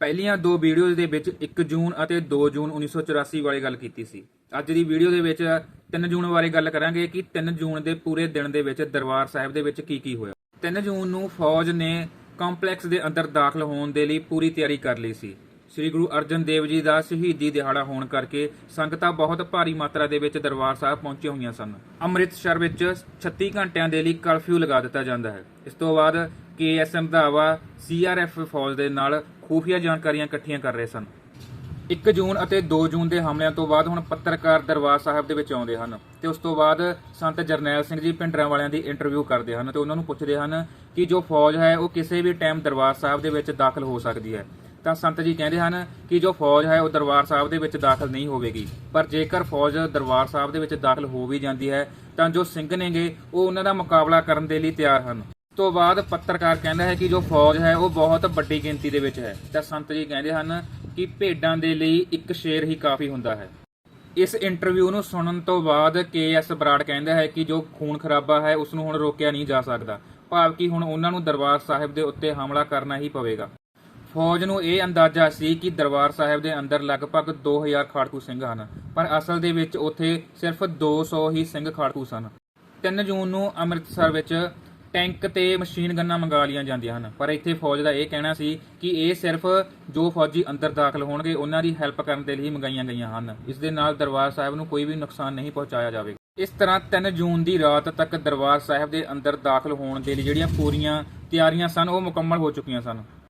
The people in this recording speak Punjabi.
ਪਹਿਲੀਆਂ ਦੋ ਵੀਡੀਓਜ਼ ਦੇ ਵਿੱਚ 1 ਜੂਨ ਅਤੇ 2 ਜੂਨ 1984 ਬਾਰੇ ਗੱਲ ਕੀਤੀ ਸੀ। ਅੱਜ ਦੀ ਵੀਡੀਓ ਦੇ ਵਿੱਚ 3 ਜੂਨ ਬਾਰੇ ਗੱਲ ਕਰਾਂਗੇ ਕਿ 3 ਜੂਨ ਦੇ ਪੂਰੇ ਦਿਨ ਦੇ ਵਿੱਚ ਦਰਬਾਰ ਸਾਹਿਬ ਦੇ ਵਿੱਚ ਕੀ ਕੀ ਹੋਇਆ। 3 ਜੂਨ ਨੂੰ ਫੌਜ ਨੇ ਕੰਪਲੈਕਸ ਦੇ ਅੰਦਰ ਦਾਖਲ ਹੋਣ ਦੇ ਲਈ ਪੂਰੀ ਤਿਆਰੀ ਕਰ ਲਈ ਸੀ। ਸ੍ਰੀ ਗੁਰੂ ਅਰਜਨ ਦੇਵ ਜੀ ਦਾ ਸ਼ਹੀਦੀ ਦਿਹਾੜਾ ਹੋਣ ਕਰਕੇ ਸੰਗਤਾਂ ਬਹੁਤ ਭਾਰੀ ਮਾਤਰਾ ਦੇ ਵਿੱਚ ਦਰਬਾਰ ਸਾਹਿਬ ਪਹੁੰਚੀਆਂ ਹੋਈਆਂ ਸਨ। ਅੰਮ੍ਰਿਤਸਰ ਵਿੱਚ 36 ਘੰਟਿਆਂ ਦੇ ਲਈ ਕਰਫਿਊ ਲਗਾ ਦਿੱਤਾ ਜਾਂਦਾ ਹੈ। ਇਸ ਤੋਂ ਬਾਅਦ ਕੇਐਸਐਮ ਧਾਵਾ ਸੀਆਰਐਫ ਫੌਜ ਦੇ ਨਾਲ ਖੂਫੀਆ ਜਾਣਕਾਰੀਆਂ ਇਕੱਠੀਆਂ ਕਰ ਰਹੇ ਸਨ। 1 ਜੂਨ ਅਤੇ 2 ਜੂਨ ਦੇ ਹਮਲਿਆਂ ਤੋਂ ਬਾਅਦ ਹੁਣ ਪੱਤਰਕਾਰ ਦਰਬਾਰ ਸਾਹਿਬ ਦੇ ਵਿੱਚ ਆਉਂਦੇ ਹਨ ਤੇ ਉਸ ਤੋਂ ਬਾਅਦ ਸੰਤ ਜਰਨੈਲ ਸਿੰਘ ਜੀ ਪਿੰਡਰਾਂ ਵਾਲਿਆਂ ਦੀ ਇੰਟਰਵਿਊ ਕਰਦੇ ਹਨ ਤੇ ਉਹਨਾਂ ਨੂੰ ਪੁੱਛਦੇ ਹਨ ਕਿ ਜੋ ਫੌਜ ਹੈ ਉਹ ਕਿਸੇ ਵੀ ਟਾਈਮ ਦਰਬਾਰ ਸਾਹਿਬ ਦੇ ਵਿੱਚ ਦਾਖਲ ਹੋ ਸਕਦੀ ਹੈ। ਤਾਂ ਸੰਤ ਜੀ ਕਹਿੰਦੇ ਹਨ ਕਿ ਜੋ ਫੌਜ ਹੈ ਉਹ ਦਰਬਾਰ ਸਾਹਿਬ ਦੇ ਵਿੱਚ ਦਾਖਲ ਨਹੀਂ ਹੋਵੇਗੀ। ਪਰ ਜੇਕਰ ਫੌਜ ਦਰਬਾਰ ਸਾਹਿਬ ਦੇ ਵਿੱਚ ਦਾਖਲ ਹੋ ਵੀ ਜਾਂਦੀ ਹੈ, ਤਾਂ ਜੋ ਸਿੰਘ ਨੇਗੇ, ਉਹ ਉਹਨਾਂ ਦਾ ਮੁਕਾਬਲਾ ਕਰਨ ਦੇ ਲਈ ਤਿਆਰ ਹਨ। ਉਸ ਤੋਂ ਬਾਅਦ ਪੱਤਰਕਾਰ ਕਹਿੰਦਾ ਹੈ ਕਿ ਜੋ ਫੌਜ ਹੈ, ਉਹ ਬਹੁਤ ਵੱਡੀ ਗਿਣਤੀ ਦੇ ਵਿੱਚ ਹੈ। ਤਾਂ ਸੰਤ ਜੀ ਕਹਿੰਦੇ ਹਨ ਕਿ ਭੇਡਾਂ ਦੇ ਲਈ ਇੱਕ ਸ਼ੇਰ ਹੀ ਕਾਫੀ ਹੁੰਦਾ ਹੈ। ਇਸ ਇੰਟਰਵਿਊ ਨੂੰ ਸੁਣਨ ਤੋਂ ਬਾਅਦ ਕੇ ਕੇਐਸ ਬਰਾੜ ਕਹਿੰਦਾ ਹੈ ਕਿ ਜੋ ਖੂਨ ਖਰਾਬਾ ਹੈ ਉਸ ਨੂੰ ਹੁਣ ਰੋਕਿਆ ਨਹੀਂ ਜਾ ਸਕਦਾ। ਭਾਵ ਕਿ ਹੁਣ ਉਹਨਾਂ ਨੂੰ ਦਰਬਾਰ ਸਾਹਿਬ ਦੇ ਉੱਤੇ ਹਮਲਾ ਕਰਨਾ ਹੀ ਪਵੇਗਾ। ਫੌਜ ਨੂੰ ਇਹ ਅੰਦਾਜ਼ਾ ਸੀ ਕਿ ਦਰਬਾਰ ਸਾਹਿਬ ਦੇ ਅੰਦਰ ਲਗਭਗ 2000 ਖਾੜਕੂ ਸਿੰਘ ਹਨ, ਪਰ ਅਸਲ ਦੇ ਵਿੱਚ ਉੱਥੇ ਸਿਰਫ 200 ਹੀ ਸਿੰਘ ਖਾੜਕੂ ਸਨ। 3 ਜੂਨ ਨੂੰ ਅੰਮ੍ਰਿਤਸਰ ਵਿੱਚ ਟੈਂਕ ਤੇ ਮਸ਼ੀਨ ਗੰਨਾਂ ਮੰਗਾ ਲਈਆਂ ਜਾਂਦੀਆਂ ਹਨ, ਪਰ ਇੱਥੇ ਫੌਜ ਦਾ ਇਹ ਕਹਿਣਾ ਸੀ ਕਿ ਇਹ ਸਿਰਫ ਜੋ ਫੌਜੀ ਅੰਦਰ ਦਾਖਲ ਹੋਣਗੇ, ਉਹਨਾਂ ਦੀ ਹੈਲਪ ਕਰਨ ਦੇ ਲਈ ਮੰਗਾਈਆਂ ਗਈਆਂ ਹਨ। ਇਸ ਦੇ ਨਾਲ ਦਰਬਾਰ ਸਾਹਿਬ ਨੂੰ ਕੋਈ ਵੀ ਨੁਕਸਾਨ ਨਹੀਂ ਪਹੁੰਚਾਇਆ ਜਾਵੇਗਾ। ਇਸ ਤਰ੍ਹਾਂ 3 ਜੂਨ ਦੀ ਰਾਤ ਤੱਕ ਦਰਬਾਰ ਸਾਹਿਬ ਦੇ ਅੰਦਰ ਦਾਖਲ ਹੋਣ ਦੇ ਲਈ ਜਿਹੜੀਆਂ ਪੂਰੀਆਂ ਤਿਆਰੀਆਂ ਸਨ, ਉਹ ਮੁਕੰਮਲ ਹੋ ਚੁੱਕੀਆਂ ਸਨ।